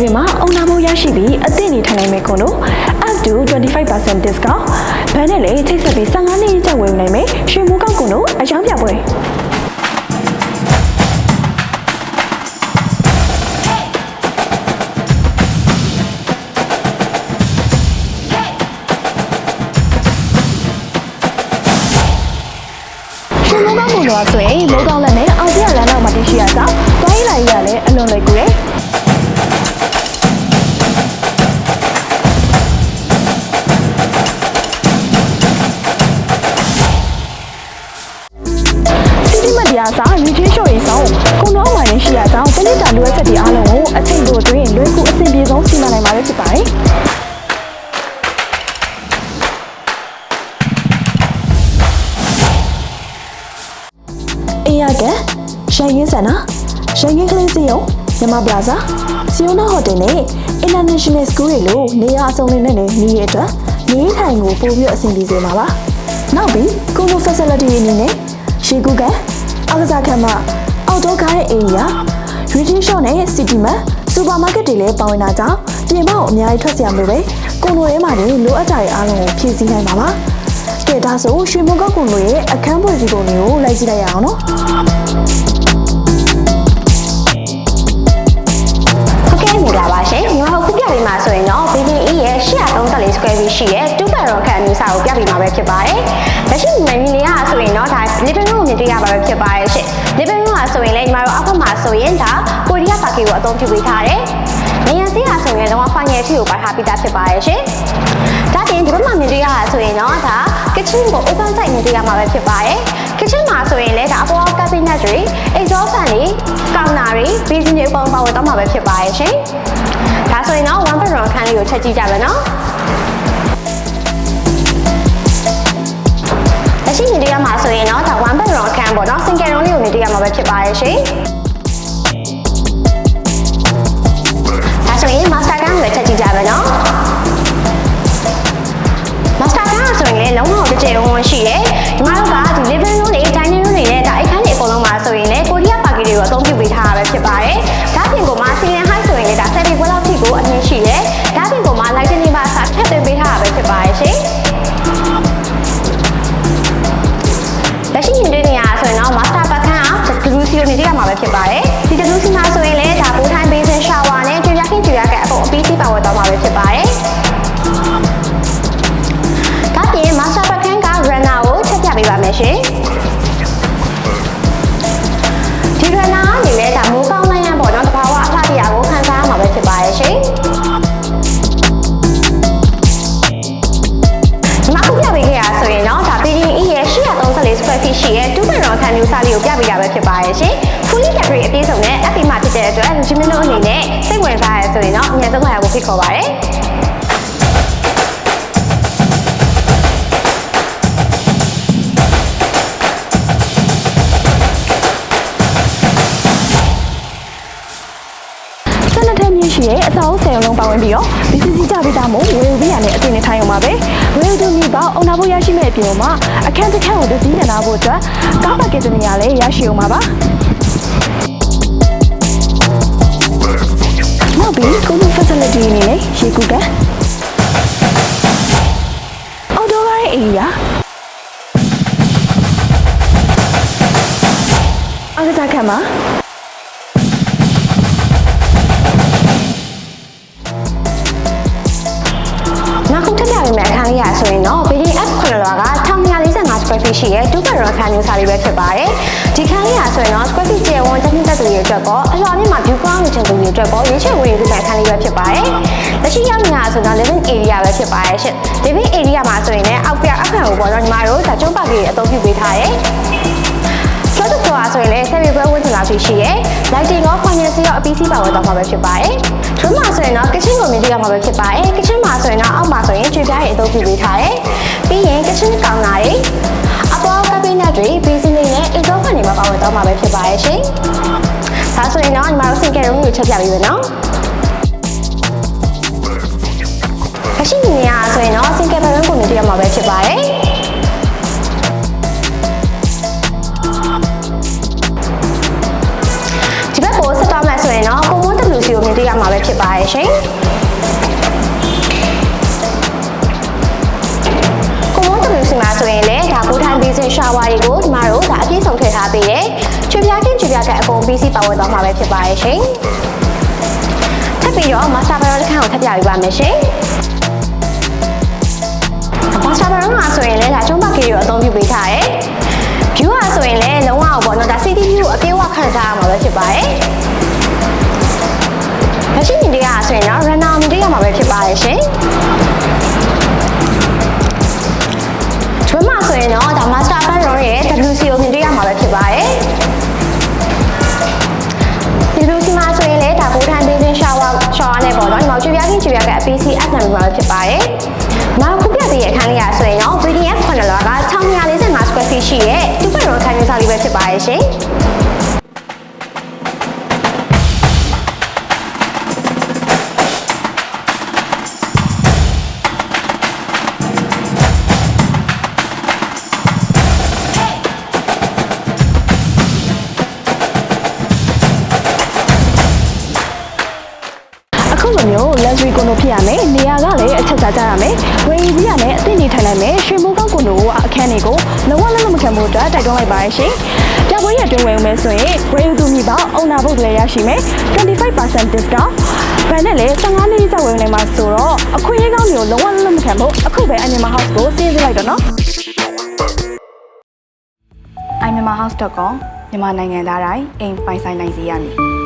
တွေမှာအုံနာမိုးရရှိပြီးအသင့်နေထိုင်နိုင်မယ့်ခွန်တို့ up to 25% discount ဘန်းနဲ့လည်းချိတ်ဆက်ပြီး15နှစ်ကျပ်ဝယ်ယူနိုင်မယ်ရွှေမိုးကောက်ကွန်တို့အယောင်ပြပွဲရှင်မိုးကောင်းကုန်တော့ဆိုရင်မိုးကောင်းလက် ရားစာယူချင်းရှော့ရေးဆောင်ကုန်တော့ဝိုင်းနဲ့ရှိရကြောင်းတနစ်တာလိုအပ်ချက်တွေအားလုံးကိုအချိန်တိုအတွင်းလွယ်ကူအဆင်ပြေဆုံးစီမံနိုင်မှာဖြစ်ပါတယ်အေးရကန်ရန်ရင်စန္နာရန်ရင်ကလေးစီယုံမြမပလာဇာစီယိုနာဟိုတယ်နဲ့ International School တွေလိုနေရာအစုံလေးနဲ့နေရတဲ့အတွက်နေထိုင်ကိုပို့ပြီးအဆင်ပြေစေမှာပါနောက်ပြီးကိုလို facility တွေအနေနဲ့ရှေကူကန် အကစားခန်းမအော်တိုကားရဲ့ area retail shop နဲ့ city mart supermarket တွေလည်းပါဝင်တာကြောင့်ပြင်ပကိုအများကြီးထွက်စရာမလိုပဲကိုလိုထဲမှာနေလိုအပ်တာတွေအားလုံးကိုဖြည့်ဆည်းနိုင်ပါပါကဲဒါဆိုရွှေမုံကောက်ကုံတို့ရဲ့အခန်းဖွဲ့စည်းပုံတွေကိုလိုက်ကြည့်လိုက်ရအောင်နော်ဟုတ်ကဲ့မင်္ဂလာပါရှင်ညီမတို့ခုပြပေးမှာဆိုရင်တော့ BBE ရဲ့834 square feet ရှိတဲ့ ပြပေးမှာပဲဖြစ်ပါတယ်။လက်ရှိညီမမြင်နေရတာဆိုရင်တော့ဒါ living room ကိုမြင်တွေ့ရပါပဲဖြစ်ပါတယ်ရှင်။ living room ကဆိုရင်လည်းညီမတို့အောက်ဘက်မှာဆိုရင်ဒါကိုရီးယားပါကီကိုအသုံးပြုပေးထားတယ်။နေရာစီးတာဆိုရင်တော့ final ထီကိုပါထားပြီးသားဖြစ်ပါတယ်ရှင်။ဒါပြင်ဒီဘက်မှာမြင်တွေ့ရတာဆိုရင်တော့ဒါ kitchen ကို open side မြင်တွေ့ရမှာပဲဖြစ်ပါတယ်။ kitchen မှာဆိုရင်လည်းဒါအပေါ် cabinet တွေ exhaust fan တွေ counter တွေ basin တွေအပေါ်ပါဝင်တော့မှာပဲဖြစ်ပါတယ်ရှင်။ဒါဆိုရင်တော့ one bedroom အခန်းလေးကိုချက်ကြည့်ကြမယ်နော်။ ကိုမြ အခန်းမျိုးစားလေးကိုပြပေးတာပဲဖြစ်ပါရဲ့ရှင်။ fully battery အပြည့်စုံနဲ့ FP မှာဖြစ်တဲ့အတွက်ဂျမင်းတို့အနေနဲ့စိတ်ဝင်စားရဆိုရင်တော့အများဆုံးလာရဖို့ဖိတ်ခေါ်ပါရစေ။ ရှိတဲ့အစာအုပ်ဆယ်ရုံလုံးပါဝင်ပြီးတော့ BCC ကြပေးတာမို့ဝယ်ယူပေးရတဲ့အတင်နဲ့ထိုင်အောင်ပါပဲဝယ်ယူသူမြေပေါအုံနာဖို့ရရှိမဲ့အပြင်မှာအခန်းတစ်ခန်းကိုတစ်စီးနဲ့နာဖို့အတွက်ကားပါကက်တနေရာလည်းရရှိအောင်ပါပါနောက်ပြီးကိုလို facility အနေနဲ့ရေကူကန်အော်တိုကားရဲ့ area အကစားခန်းမှာ ခန်းလေးရာဆိုရင်တော့ BDF ခွန်လွာက1245 square feet ရှိရဲ့2 bedroom အခန်းမျိုးစားလေးပဲဖြစ်ပါတယ်။ဒီခန်းလေးရာဆိုရင်တော့ square feet ကျေဝန်းတစ်နှစ်သက်သူတွေအတွက်ကောအလွှာမြင့်မှာ view point ကိုချင်သူတွေအတွက်ကောရွေးချယ်ဝင်ယူတဲ့အခန်းလေးပဲဖြစ်ပါတယ်။လက်ရှိရောက်နေတာဆိုတော့ living area ပဲဖြစ်ပါတယ်ရှင်။ living area မှာဆိုရင်လည်းအောက်ပြအခန်းကိုပေါ့နော်ညီမတို့ဒါကျုံးပါကလေးအသုံးပြုပေးထားရဲ့။ Floor to floor ဆိုရင်လည်း semi ပွဲဝင်ထလာရှိရှိရယ် lighting ရော finance ရောအပီးစီးပါဝင်တော့မှာပဲဖြစ်ပါတယ်။ room မှာဆိုရင်တော့ kitchen ကိုမြင်တွေ့ရမှာပဲဖြစ်ပါတယ်။ kitchen မှာဆိုရင်တော့အောက်မှာဆိုရင်ကြွေပြားတွေအသုံးပြုပေးထားတယ်။ပြီးရင် kitchen counter တွေအပေါ် cabinet တွေ basin တွေနဲ့ exhaust fan တွေမှာပါဝင်တော့မှာပဲဖြစ်ပါတယ်ရှင်။ဒါဆိုရင်တော့ညီမတို့ single room ကိုချက်ပြပေးမယ်နော်။အရှိနေရဆိုရင်တော့ single bedroom ကိုမြင်တွေ့ရမှာပဲဖြစ်ပါတယ်။ ရှာဝါတွေကိုကျမတို့ဒါအပြည့်စုံထည့်ထားပေးတယ်ချွေပြားချင်းချွေပြားကအကုန်ပြီးစီပါဝင်သွားမှာပဲဖြစ်ပါရဲ့ရှင်ထပ်ပြီးတော့မာစတာဘရောတစ်ခါကိုထပ်ပြပေးပါမယ်ရှင်မာစတာဘရောမှာဆိုရင်လည်းဒါကျုံးပကေကိုအသုံးပြုပေးထားတယ် view ဟာဆိုရင်လည်းလုံးဝပေါ့နော်ဒါ city view ကိုအပြေးအဝခံစားရမှာပဲဖြစ်ပါတယ်။မရှိမြင်တရားဆိုရင်တော့ runner မြင်တရားမှာပဲဖြစ်ပါရဲ့ရှင်။ကျွမ်းမှာဆိုရင်တော့ဒါ နဲ့ပေါ့နော်ဒီမှာကြွေပြားချင်းကြွေပြားက PC app နဲ့မှာပဲဖြစ်ပါတယ်။နောက်ခုပြပေးရဲ့အခန်းလေးရာဆိုရင်တော့ VDF ခွန်လွာက1245 square feet ရှိရဲ့တူပတ်ရောခန်းမျိုးစားလေးပဲဖြစ်ပါရဲ့ရှင်။ luxury condo ဖြစ်ရမယ်နေရာကလည်းအချက်ချာကြရမယ်ဝယ်ယူပြီးရမယ်အသင့်နေထိုင်နိုင်မယ်ရွှေမိုးကောင်း condo ကိုအခန်းတွေကိုလုံးဝလက်မမခံဖို့အတွက်တိုက်တွန်းလိုက်ပါရရှင်ပြပွဲရအတွင်းဝယ်ယူမယ်ဆိုရင်ဝယ်ယူသူမိဘအုံနာဘုတ်လည်းရရှိမယ်25% discount ဘယ်နဲ့လဲ15နှစ်ကျော်ဝယ်ယူနိုင်မှာဆိုတော့အခွင့်အရေးကောင်းမျိုးလုံးဝလက်မခံဖို့အခုပဲ Animal House ကိုစီးစိလိုက်တော့နော် iMyanmarHouse.com မြန်မာနိုင်ငံသားတိုင်းအိမ်ပိုင်ဆိုင်နိုင်စေရမည်